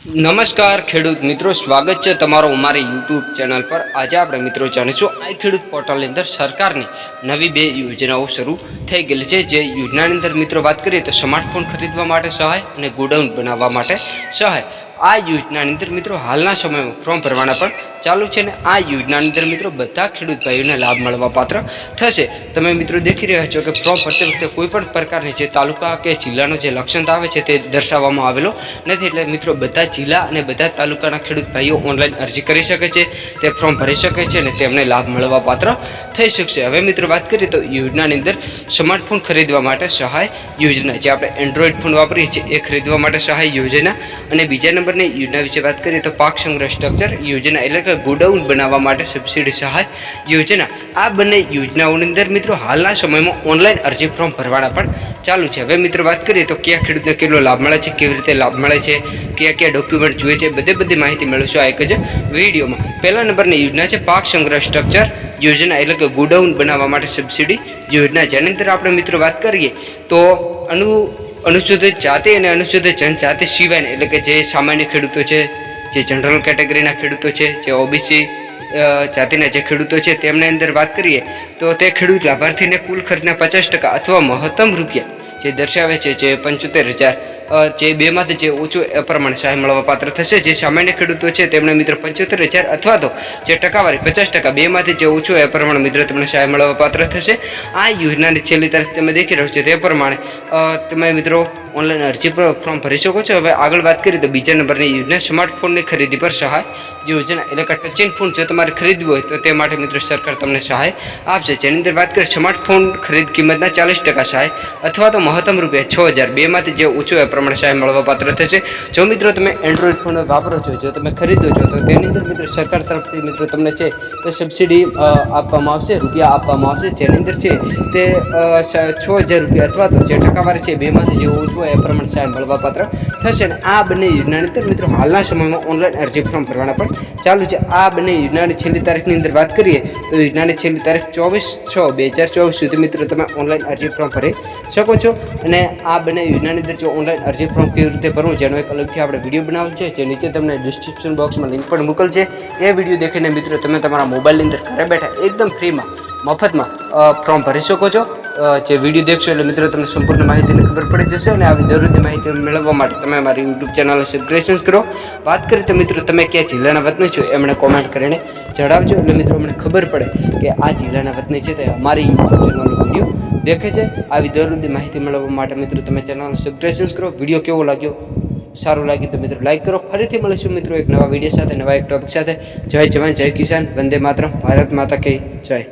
નમસ્કાર ખેડૂત મિત્રો, સ્વાગત છે તમારો અમારી યુટ્યુબ ચેનલ પર. આજે આપણે મિત્રો જાણીશું આ ખેડૂત પોર્ટલની અંદર સરકારની નવી બે યોજનાઓ શરૂ થઈ ગયેલી છે. જે યોજનાની અંદર મિત્રો વાત કરીએ તો સ્માર્ટફોન ખરીદવા માટે સહાય અને ગોડાઉન બનાવવા માટે સહાય. આ યોજનાની અંદર મિત્રો હાલના સમયમાં ફોર્મ ભરવાના પણ ચાલુ છે ને આ યોજનાની અંદર મિત્રો બધા ખેડૂત ભાઈઓને લાભ મળવા પાત્ર થશે. તમે મિત્રો દેખી રહ્યા છો કે ફોર્મ ભરતી વખતે કોઈ પણ પ્રકારની જે તાલુકા કે જિલ્લાનો જે લક્ષણ આવે છે તે દર્શાવવામાં આવેલો નથી. એટલે મિત્રો બધા જિલ્લા અને બધા તાલુકાના ખેડૂત ભાઈઓ ઓનલાઈન અરજી કરી શકે છે, તે ફોર્મ ભરી શકે છે અને તેમને લાભ મળવા પાત્ર થઈ શકશે. હવે મિત્રો વાત કરીએ તો યોજનાની અંદર સ્માર્ટફોન ખરીદવા માટે સહાય યોજના. જે આપણે એન્ડ્રોઈડ ફોન વાપરીએ છીએ, એ ખરીદવા માટે સહાય યોજના. અને બીજા નંબરની યોજના વિશે વાત કરીએ તો પાક સંગ્રહ સ્ટ્રક્ચર યોજના એટલે કે ગોડાઉન બનાવવા માટે સબસિડી સહાય યોજના. આ બંને યોજનાઓની અંદર મિત્રો હાલના સમયમાં ઓનલાઈન અરજી ફોર્મ ભરવાના પણ ચાલુ છે. હવે મિત્રો વાત કરીએ તો કયા ખેડૂતને કેટલો લાભ મળે છે, કેવી રીતે લાભ મળે છે કયા કયા ડોક્યુમેન્ટ જોઈએ છે બધી બધી માહિતી મેળવશો આ એક જ વિડીયોમાં. પહેલા નંબરની યોજના છે પાક સંગ્રહ સ્ટ્રક્ચર યોજના એટલે કે ગોડાઉન બનાવવા માટે સબસિડી યોજના. જેની અંદર આપણે મિત્રો વાત કરીએ તો અનુ અનુસૂચિત જાતિ અને અનુસૂચિત જનજાતિ સિવાય એટલે કે જે સામાન્ય ખેડૂતો છે, જે જનરલ કેટેગરીના ખેડૂતો છે, જે ઓબીસી જાતિના જે ખેડૂતો છે તેમની અંદર વાત કરીએ તો તે ખેડૂત લાભાર્થીને કુલ ખર્ચના પચાસ ટકા અથવા મહત્તમ રૂપિયા જે દર્શાવે છે જે પંચોતેર હજાર જે બેમાંથી જે ઓછું એ પ્રમાણે સહાય મળવા પાત્ર થશે, જે સામાન્ય ખેડૂતો છે, તેમણે મિત્રો પંચોતેર હજાર અથવા તો જે ટકાવારી પચાસ ટકા, બેમાંથી જે ઓછું એ પ્રમાણે મિત્રો તમને સહાય મળવા પાત્ર થશે. આ યોજનાની છેલ્લી તારીખ તમે દેખી રહ્યો છો, તે પ્રમાણે તમે મિત્રો ઓનલાઈન અરજી પર ફોર્મ ભરી શકો છો. હવે આગળ વાત કરીએ તો બીજા નંબરની યોજના, સ્માર્ટફોનની ખરીદી પર સહાય યોજના, એટલે કે ટચિંગ ફોન જો તમારે ખરીદવું હોય તો તે માટે મિત્રો સરકાર તમને સહાય આપશે. જેની અંદર વાત કરીએ, સ્માર્ટફોન ખરીદ કિંમતના ચાલીસ ટકા સહાય અથવા તો મહત્તમ રૂપિયા છ હજાર. બેમાંથી જે ઊંચો એ પ્રમાણે સહાય મળવા પાત્ર થશે. જો મિત્રો તમે એન્ડ્રોઈડ ફોન વાપરો છો, જો તમે ખરીદો છો, તો તેની અંદર મિત્રો સરકાર તરફથી મિત્રો તમને છે તે સબસિડી આપવામાં આવશે, રૂપિયા આપવામાં આવશે. જેની અંદર છે તે છ હજાર રૂપિયા અથવા તો જે ટકાવારી છે બેમાંથી જે ઓછું હોય એ પ્રમાણે સહાય મળવાપાત્ર થશે અને આ બંને યોજનાની અંદર મિત્રો હાલના સમયમાં ઓનલાઈન અરજી ફોર્મ ભરવાના પણ ચાલુ છે. આ બંને યોજનાની છેલ્લી તારીખની અંદર વાત કરીએ તો યોજનાની છેલ્લી તારીખ ચોવીસ છ બે હજાર ચોવીસ સુધી મિત્રો તમે ઓનલાઈન અરજી ફોર્મ ભરી શકો છો. અને આ બંને યોજનાની અંદર જો ઓનલાઈન અરજી ફોર્મ કેવી રીતે ભરવું જેનો એક અલગથી આપણે વીડિયો બનાવેલ છે, જે નીચે તમને ડિસ્ક્રિપ્શન બોક્સમાં લિંક પણ મોકલ છે. એ વીડિયો દેખીને મિત્રો તમે તમારા મોબાઈલની અંદર ઘરે બેઠા એકદમ ફ્રીમાં મફતમાં ફોર્મ ભરી શકો છો. જે વીડિયો દેખશો એટલે મિત્રો તમને સંપૂર્ણ માહિતીની ખબર પડી જશે અને આવી જરૂરી માહિતી મેળવવા માટે તમે અમારી યુટ્યુબ ચેનલ સબસ્ક્રિપ્શન કરો. વાત કરીએ તો મિત્રો તમે કયા જિલ્લાના વતની છો એમણે કોમેન્ટ કરીને જણાવજો. એટલે મિત્રો અમને ખબર પડે કે આ જિલ્લાના વતની છે તે અમારી યુટ્યુબ ચેનલનો વીડિયો દેખે છે. આવી જરૂરી માહિતી મેળવવા માટે મિત્રો તમે ચેનલ સબસ્ક્રિપ્શન કરો. વીડિયો કેવો લાગ્યો? સારું લાગ્યું તો મિત્રો લાઈક કરો. ફરીથી મળીશું મિત્રો એક નવા વીડિયો સાથે, નવા એક ટોપિક સાથે. જય જવાન, જય કિસાન. વંદે માતરમ. ભારત માતા કે જય.